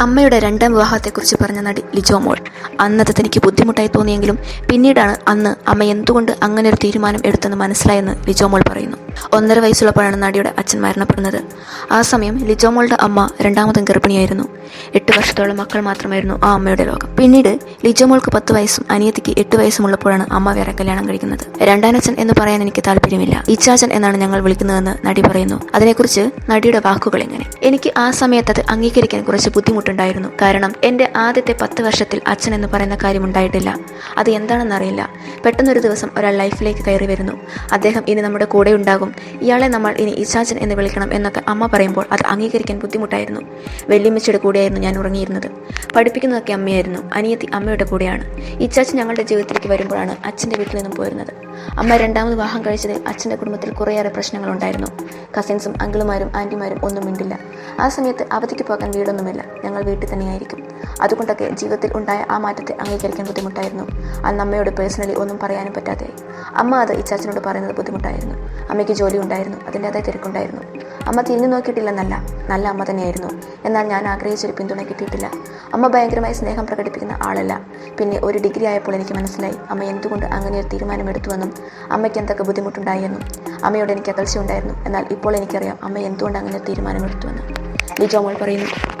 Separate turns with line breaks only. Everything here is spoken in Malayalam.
അമ്മയുടെ രണ്ടാം വിവാഹത്തെക്കുറിച്ച് പറഞ്ഞ നടി ലിജോ മോൾ അന്നത് തനിക്ക് ബുദ്ധിമുട്ടായി തോന്നിയെങ്കിലും പിന്നീടാണ് അന്ന് അമ്മ എന്തുകൊണ്ട് അങ്ങനെ ഒരു തീരുമാനം എടുത്തെന്ന് മനസ്സിലായെന്ന് ലിജോ മോൾ പറയുന്നു. ഒന്നര വയസ്സുള്ളപ്പോഴാണ് നടിയുടെ അച്ഛൻ മരണപ്പെടുന്നത്. ആ സമയം ലിജോമോളുടെ അമ്മ രണ്ടാമതും ഗർഭിണിയായിരുന്നു. എട്ട് വർഷത്തോളം മക്കൾ മാത്രമായിരുന്നു ആ അമ്മയുടെ ലോകം പിന്നീട് ലിജോമോൾക്ക് പത്ത് വയസ്സും അനിയത്തിക്ക് എട്ട് വയസ്സുമുള്ളപ്പോഴാണ് അമ്മ വേറെ കല്യാണം കഴിക്കുന്നത്. രണ്ടാനച്ഛൻ എന്ന് പറയാൻ എനിക്ക് താല്പര്യമില്ല. ഇച്ചാച്ചൻ എന്നാണ് ഞങ്ങൾ വിളിക്കുന്നതെന്ന് നടി പറയുന്നു. അതിനെക്കുറിച്ച് നടിയുടെ വാക്കുകൾ എങ്ങനെ? എനിക്ക് ആ സമയത്ത് അത് അംഗീകരിക്കാൻ കുറച്ച് ബുദ്ധിമുട്ടുണ്ടായിരുന്നു. കാരണം എന്റെ ആദ്യത്തെ പത്ത് വർഷത്തിൽ അച്ഛൻ എന്ന് പറയുന്ന കാര്യം ഉണ്ടായിട്ടില്ല. അത് എന്താണെന്നറിയില്ല. പെട്ടെന്നൊരു ദിവസം ഒരാൾ ലൈഫിലേക്ക് കയറി വരുന്നു. അദ്ദേഹം ഇനി നമ്മുടെ കൂടെ ഉണ്ടാകും. ഇയാളെ നമ്മൾ ഇനി ഇശാചൻ എന്ന് വിളിക്കണം എന്നൊക്കെ അമ്മ പറയുമ്പോൾ അത് അംഗീകരിക്കാൻ ബുദ്ധിമുട്ടായിരുന്നു. വെള്ളിമിച്ചയുടെ കൂടെയായിരുന്നു ഞാൻ ഉറങ്ങിയിരുന്നത്. പഠിപ്പിക്കുന്നതൊക്കെ അമ്മയായിരുന്നു. അനിയത്തി അമ്മയുടെ കൂടെയാണ്. ഇച്ചാച്ചൻ ഞങ്ങളുടെ ജീവിതത്തിലേക്ക് വരുമ്പോഴാണ് അച്ഛന്റെ വീട്ടിൽ നിന്നും പോയിരുന്നത്. അമ്മ രണ്ടാമത് വിവാഹം കഴിച്ചതിൽ അച്ഛന്റെ കുടുംബത്തിൽ കുറേയേറെ പ്രശ്നങ്ങളുണ്ടായിരുന്നു. കസിൻസും അങ്കിളുമാരും ആന്റിമാരും ഒന്നും മിണ്ടില്ല. ആ സമയത്ത് അവധിക്ക് പോകാൻ വീടൊന്നുമില്ല. ഞങ്ങൾ വീട്ടിൽ തന്നെയായിരിക്കും. അതുകൊണ്ടൊക്കെ ജീവിതത്തിൽ ഉണ്ടായ ആ മാറ്റത്തെ അംഗീകരിക്കാൻ ബുദ്ധിമുട്ടായിരുന്നു. അന്ന് അമ്മയോട് പേഴ്സണലി ഒന്നും പറയാനും പറ്റാതെ. അമ്മ അത് ഇച്ചാച്ചനോട് പറയുന്നത് ബുദ്ധിമുട്ടായിരുന്നു. അമ്മയ്ക്ക് ജോലി ഉണ്ടായിരുന്നു അതിന്റെതായ തിരക്കുണ്ടായിരുന്നു. അമ്മ തിരിഞ്ഞു നോക്കിയിട്ടില്ലെന്നല്ല നല്ല അമ്മ തന്നെയായിരുന്നു. എന്നാൽ ഞാൻ ആഗ്രഹിച്ചൊരു പിന്തുണ കിട്ടിയിട്ടില്ല. അമ്മ ഭയങ്കരമായി സ്നേഹം പ്രകടിപ്പിക്കുന്ന ആളല്ല. പിന്നെ ഒരു ഡിഗ്രി ആയപ്പോൾ എനിക്ക് മനസ്സിലായി അമ്മ എന്തുകൊണ്ട് അങ്ങനെ ഒരു തീരുമാനമെടുത്തുവെന്നും അമ്മയ്ക്ക് എന്തൊക്കെ ബുദ്ധിമുട്ടുണ്ടായെന്നും അമ്മയോട് എനിക്ക് അകൽച്ച ഉണ്ടായിരുന്നു എന്നാൽ ഇപ്പോൾ എനിക്കറിയാം അമ്മ എന്തുകൊണ്ട് അങ്ങനെ ഒരു തീരുമാനമെടുത്തുവെന്ന്. ലിജോമോൾ പറയുന്നു.